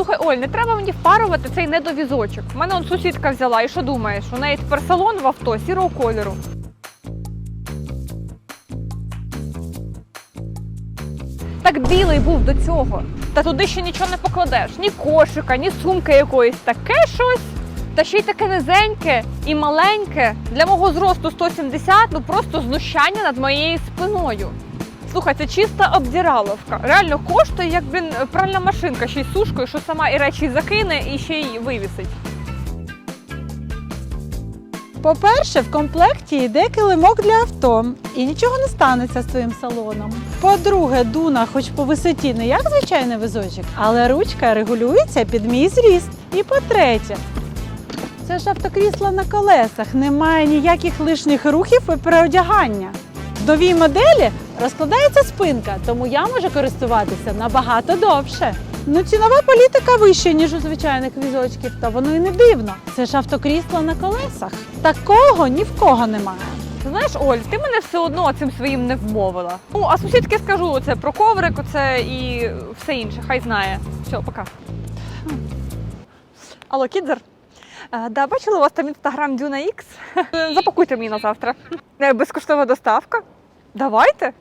Слухай, Оль, не треба мені впарувати цей недовізочок. У мене он сусідка взяла, і що думаєш? У неї тепер салон в авто сірого кольору. Так білий був до цього. Та туди ще нічого не покладеш. Ні кошика, ні сумки якоїсь. Таке щось. Та ще й таке низеньке і маленьке. Для мого зросту 170, ну просто знущання над моєю спиною. Слухай, це чиста обдіраловка. Реально коштує, як блін, пральна машинка, ще й сушкою, що сама і речі закине, і ще й вивісить. По-перше, в комплекті йде килимок для авто, і нічого не станеться з твоїм салоном. По-друге, дуна, хоч по висоті не як звичайний візочок, але ручка регулюється під мій зріст. І по-третє, це ж автокрісло на колесах, немає ніяких лишніх рухів і переодягання. В новій моделі розкладається спинка, тому я можу користуватися набагато довше. Ну, цінова політика вища, ніж у звичайних візочків, та воно і не дивно. Це ж автокрісло на колесах. Такого ні в кого немає. Знаєш, Оль, ти мене все одно цим своїм не вмовила. Ну, а сусідки скажу оце про коврик, оце і все інше, хай знає. Все, пока. Алло, кідзер. Е, Да, бачила у вас там інстаграм Дюна Ікс? Запакуйте мені на завтра. Е, Безкоштовна доставка. Давайте.